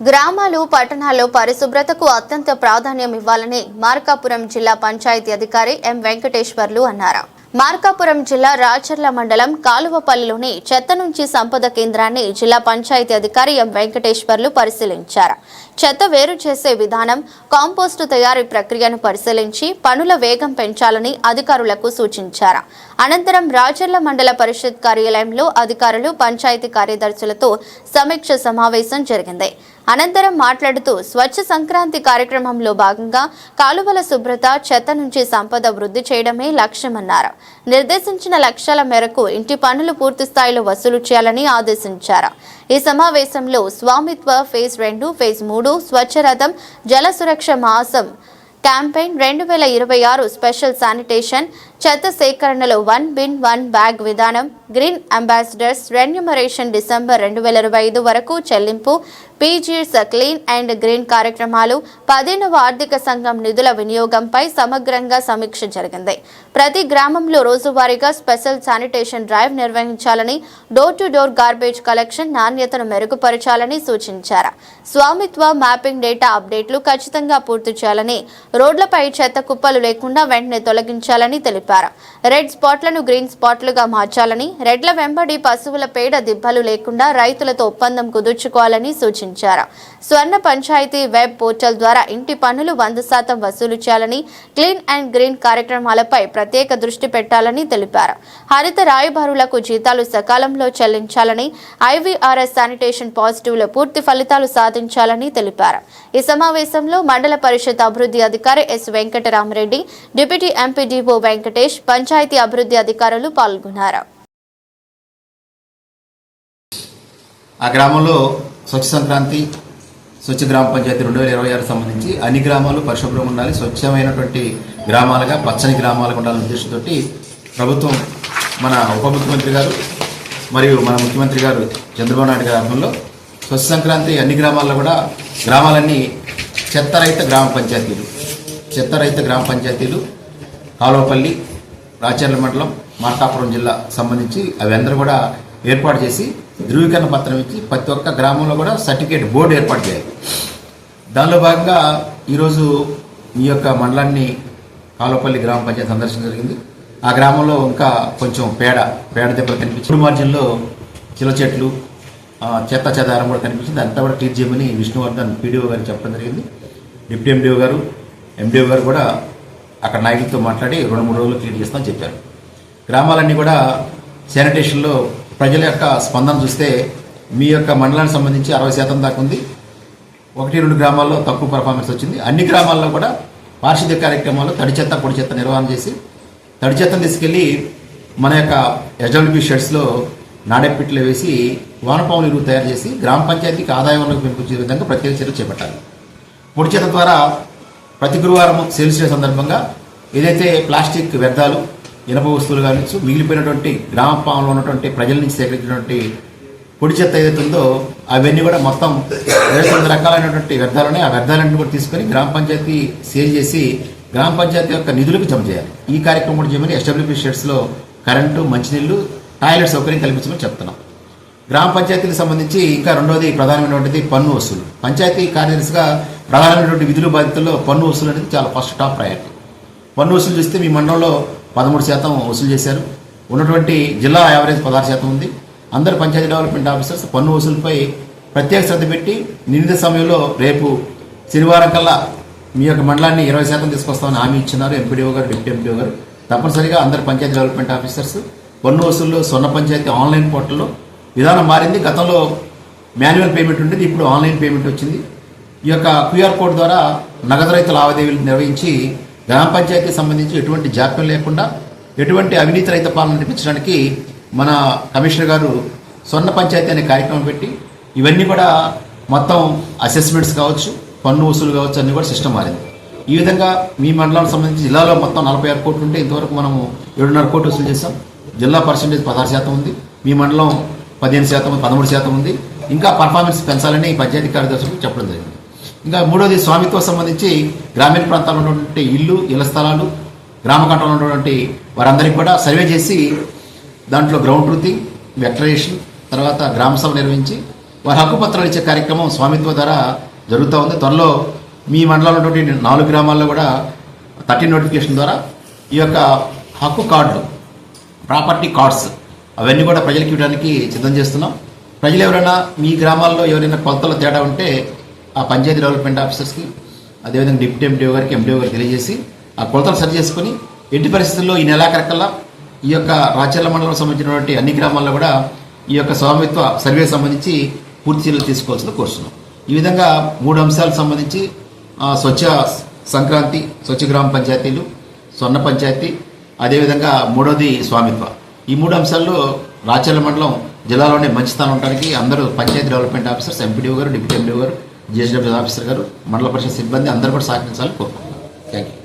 గ్రామాలు పట్టణాల్లో పరిశుభ్రతకు అత్యంత ప్రాధాన్యం ఇవ్వాలని మార్కాపురం జిల్లా పంచాయతీ అధికారి ఎం వెంకటేశ్వర్లు అన్నారు. మార్కాపురం జిల్లా రాచర్ల మండలం కాలువపల్లిలోని చెత్త నుంచి సంపద కేంద్రాన్ని జిల్లా పంచాయతీ అధికారి ఎం వెంకటేశ్వర్లు పరిశీలించారు. చెత్త వేరు చేసే విధానం కాంపోస్టు తయారీ ప్రక్రియను పరిశీలించి పనుల వేగం పెంచాలని అధికారులకు సూచించారు. అనంతరం రాచర్ల మండల పరిషత్ కార్యాలయంలో అధికారులు పంచాయతీ కార్యదర్శులతో సమీక్ష సమావేశం జరిగింది. అనంతరం మాట్లాడుతూ స్వచ్ఛ సంక్రాంతి కార్యక్రమంలో భాగంగా కాలువల శుభ్రత చెత్త నుంచి సంపద వృద్ధి చేయడమే లక్ష్యమన్నారు. నిర్దేశించిన లక్ష్యాల మేరకు ఇంటి పనులు పూర్తి స్థాయిలో వసూలు చేయాలని ఆదేశించారు. ఈ సమావేశంలో స్వామిత్వ ఫేజ్ రెండు ఫేజ్ మూడు స్వచ్ఛరథం జల సురక్ష మాసం క్యాంపెయిన్ రెండు వేల ఇరవై ఆరు స్పెషల్ శానిటేషన్ చెత్త సేకరణలో వన్ బిన్ వన్ బ్యాగ్ విధానం గ్రీన్ అంబాసిడర్స్ రెన్యుమరేషన్ డిసెంబర్ రెండు వేల ఇరవై ఐదు వరకు చెల్లింపు పీజీస్ క్లీన్ అండ్ గ్రీన్ కార్యక్రమాలు పదిహేనవ ఆర్థిక సంఘం నిధుల వినియోగంపై సమగ్రంగా సమీక్ష జరిగింది. ప్రతి గ్రామంలో రోజువారీగా స్పెషల్ శానిటేషన్ డ్రైవ్ నిర్వహించాలని door to door garbage collection నాణ్యతను మెరుగుపరచాలని సూచించారు. స్వామిత్వ మ్యాపింగ్ డేటా అప్డేట్లు ఖచ్చితంగా పూర్తి చేయాలని రోడ్లపై చెత్త కుప్పలు లేకుండా వెంటనే తొలగించాలని తెలిపారు. రెడ్ స్పాట్లను గ్రీన్ స్పాట్లుగా మార్చాలని రెడ్ల వెంబడి పశువుల పేడ దిబ్బలు లేకుండా రైతులతో ఒప్పందం కుదుర్చుకోవాలని సూచించారు. స్వర్ణ పంచాయతీ వెబ్ పోర్టల్ ద్వారా ఇంటి పన్నులు వంద శాతం వసూలు చేయాలని క్లీన్ అండ్ గ్రీన్ కార్యక్రమాలపై ప్రత్యేక దృష్టి పెట్టాలని తెలిపారు. హరిత రాయబారులకు జీతాలు సకాలంలో చెల్లించాలని ఐవీఆర్ఎస్ శానిటేషన్ పాజిటివ్లో పూర్తి ఫలితాలు సాధించాలని తెలిపారు. ఈ సమావేశంలో మండల పరిషత్ అభివృద్ధి అధికారి S Venkataramareddy deputy MPDO Venkatesh panchayat అభివృద్ధి అధికారులు పాల్గొన్నారు. ఆ గ్రామంలో స్వచ్ఛ సంక్రాంతి స్వచ్ఛ గ్రామ పంచాయతీ రెండు వేల ఇరవై ఆరు సంబంధించి అన్ని గ్రామాలు పరిశుభ్రంగా ఉండాలి స్వచ్ఛమైనటువంటి గ్రామాలుగా పచ్చని గ్రామాలుగా ఉండాలనే ఉద్దేశంతో ప్రభుత్వం మన ఉప ముఖ్యమంత్రి గారు మరియు మన ముఖ్యమంత్రి గారు చంద్రబాబు నాయుడు గారి ఆధ్వర్యంలో స్వచ్ఛ సంక్రాంతి అన్ని గ్రామాల్లో కూడా గ్రామాలన్నీ చెత్తరహిత గ్రామ పంచాయతీలు చెత్తరహిత గ్రామ పంచాయతీలు కాలువపల్లి రాచర్ల మండలం మార్కాపురం జిల్లా సంబంధించి అవి అందరూ కూడా ఏర్పాటు చేసి ధృవీకరణ పత్రం ఇచ్చి ప్రతి ఒక్క గ్రామంలో కూడా సర్టిఫికేట్ బోర్డు ఏర్పాటు చేయాలి. దానిలో భాగంగా ఈరోజు ఈ యొక్క మండలాన్ని కాలువపల్లి గ్రామ పంచాయతీ సందర్శన జరిగింది. ఆ గ్రామంలో ఇంకా కొంచెం పేడ పేడ దెబ్బలు కనిపించింది మార్జిన్లో చిల చెట్లు చెత్త చెదారం కూడా కనిపించింది. అంతా కూడా క్లీన్ చేయమని విష్ణువర్ధన్ పీడీఓ గారు చెప్పడం జరిగింది. డిప్యూటీ ఎండిఓ గారు ఎండిఓ గారు కూడా అక్కడ నాయకులతో మాట్లాడి రెండు మూడు రోజులు క్లీన్ చేస్తామని చెప్పారు. గ్రామాలన్నీ కూడా శానిటేషన్లో ప్రజల యొక్క స్పందన చూస్తే మీ యొక్క మండలానికి సంబంధించి అరవై శాతం దాకా ఉంది. ఒకటి రెండు గ్రామాల్లో తక్కువ పర్ఫార్మెన్స్ వచ్చింది. అన్ని గ్రామాల్లో కూడా పారిశుద్ధ్య కార్యక్రమాలు తడి చెత్త పొడి చెత్త నిర్వహణ చేసి తడి చెత్తను తీసుకెళ్ళి మన యొక్క ఎస్డబ్ల్యూపీ షెడ్స్లో నాడెప్పిట్లు వేసి వానపాములు ఎరువు తయారు చేసి గ్రామ పంచాయతీకి ఆదాయం పెంపొందే విధంగా ప్రత్యేక చర్యలు చేపట్టాలి పొడి చెత్త ద్వారా ప్రతి గురువారం సేల్స్ డే సందర్భంగా ఏదైతే ప్లాస్టిక్ వ్యర్థాలు ఇనప వస్తువులు కానిచ్చు మిగిలిపోయినటువంటి గ్రామ ఉన్నటువంటి ప్రజల నుంచి సేకరించినటువంటి పొడి చెత్త ఏదైతే ఉందో అవన్నీ కూడా మొత్తం ఇరవై తొమ్మిది రకాలైనటువంటి వ్యర్థాలని ఆ వ్యర్థాలన్నీ కూడా తీసుకొని గ్రామ పంచాయతీ సేల్ చేసి గ్రామ పంచాయతీ యొక్క నిధులకు జమ చేయాలి. ఈ కార్యక్రమం కూడా చేయమని ఎస్డబ్ల్యూపీ షెడ్స్లో కరెంటు మంచినీళ్ళు టాయిలెట్ సౌకర్యం కల్పించమని చెప్తున్నాం. గ్రామ పంచాయతీలకు సంబంధించి ఇంకా రెండోది ప్రధానమైనటువంటిది పన్ను వసూలు. పంచాయతీ కార్యదర్శిగా ప్రధానమైనటువంటి విధులు బాధ్యతల్లో పన్ను వసూలు అనేది చాలా ఫస్ట్ టాప్ ప్రయారిటీ. పన్ను వసూలు చూస్తే మీ మండలంలో పదమూడు శాతం వసూలు చేశారు. ఉన్నటువంటి జిల్లా యావరేజ్ పదహారు శాతం ఉంది. అందరు పంచాయతీ డెవలప్మెంట్ ఆఫీసర్స్ పన్ను వసూలుపై ప్రత్యేక శ్రద్ధ పెట్టి నిర్ణీత సమయంలో రేపు శనివారం కల్లా మీ యొక్క మండలాన్ని ఇరవై శాతం తీసుకొస్తామని హామీ ఇచ్చినారు ఎంపీడీఓ గారు డిప్యూటీ ఎంపీడీఓ గారు. తప్పనిసరిగా అందరు పంచాయతీ డెవలప్మెంట్ ఆఫీసర్స్ పన్ను వసూల్లో సొన్న పంచాయతీ ఆన్లైన్ పోర్టల్లో విధానం మారింది. గతంలో మాన్యువల్ పేమెంట్ ఉండేది ఇప్పుడు ఆన్లైన్ పేమెంట్ వచ్చింది. ఈ యొక్క క్యూఆర్ కోడ్ ద్వారా నగదు రైతు లావాదేవీలు నిర్వహించి గ్రామ పంచాయతీకి సంబంధించి ఎటువంటి జాప్యం లేకుండా ఎటువంటి అవినీతి రహిత పాలన నడిపించడానికి మన కమిషనర్ గారు స్వర్ణ పంచాయతీ అనే కార్యక్రమం పెట్టి ఇవన్నీ కూడా మొత్తం అసెస్మెంట్స్ కావచ్చు పన్ను వసూలు కావచ్చు అన్ని కూడా సిస్టమ్ మారింది. ఈ విధంగా మీ మండలానికి సంబంధించి జిల్లాలో మొత్తం నలభై ఆరు కోట్లు ఉంటే ఇంతవరకు మనము ఏడున్నర కోట్లు వసూలు చేస్తాం జిల్లా పర్సెంటేజ్ పదహారు శాతం ఉంది. మీ మండలం పదిహేను శాతం పదమూడు శాతం ఉంది. ఇంకా పర్ఫార్మెన్స్ పెంచాలని పంచాయతీ కార్యదర్శులకు చెప్పడం జరిగింది. ఇంకా మూడోది స్వామిత్వం సంబంధించి గ్రామీణ ప్రాంతాల్లో ఉన్నటువంటి ఇల్లు ఇళ్ళ స్థలాలు గ్రామ కంటలో ఉన్నటువంటి వారందరికీ కూడా సర్వే చేసి దాంట్లో గ్రౌండ్ వృత్తి వెక్టరేషన్ తర్వాత గ్రామ సభ నిర్వహించి వారి హక్కు పత్రాలు ఇచ్చే కార్యక్రమం స్వామిత్వ ద్వారా జరుగుతూ ఉంది. త్వరలో మీ మండలంలో ఉన్నటువంటి నాలుగు గ్రామాల్లో కూడా థర్టీ నోటిఫికేషన్ ద్వారా ఈ యొక్క హక్కు కార్డులు ప్రాపర్టీ కార్డ్స్ అవన్నీ కూడా ప్రజలకు ఇవ్వడానికి సిద్ధం చేస్తున్నాం. ప్రజలు ఎవరైనా మీ గ్రామాల్లో ఎవరైనా కొలతల తేడా ఉంటే ఆ పంచాయతీ డెవలప్మెంట్ ఆఫీసర్స్కి అదేవిధంగా డిప్యూటీ ఎండిఓ గారికి ఎండిఓ గారికి తెలియజేసి ఆ కొలతలు సరి చేసుకుని ఎట్టి పరిస్థితుల్లో ఈ నెలాఖరికల్లా ఈ యొక్క రాచర్ల మండలం సంబంధించినటువంటి అన్ని గ్రామాల్లో కూడా ఈ యొక్క స్వామిత్వ సర్వే సంబంధించి పూర్తి చర్యలు తీసుకోవాల్సింది కోరుతున్నాం ఈ విధంగా మూడు అంశాలకు సంబంధించి స్వచ్ఛ సంక్రాంతి స్వచ్ఛ గ్రామ పంచాయతీలు స్వర్ణ పంచాయతీ అదేవిధంగా మూడవది స్వామిత్వ. ఈ మూడు అంశాల్లో రాచర్ల మండలం జిల్లాలోనే మంచి స్థానం ఉండడానికి అందరూ పంచాయతీ డెవలప్మెంట్ ఆఫీసర్స్ ఎంపీడీఓ గారు డిప్యూటీ ఎంపీడీఓ గారు జిఎస్డబ్ల్యూ ఆఫీసర్ గారు మండల పరిషత్ సిబ్బంది అందరూ కూడా సహకరించాలని కోరుకుంటున్నాను. Thank you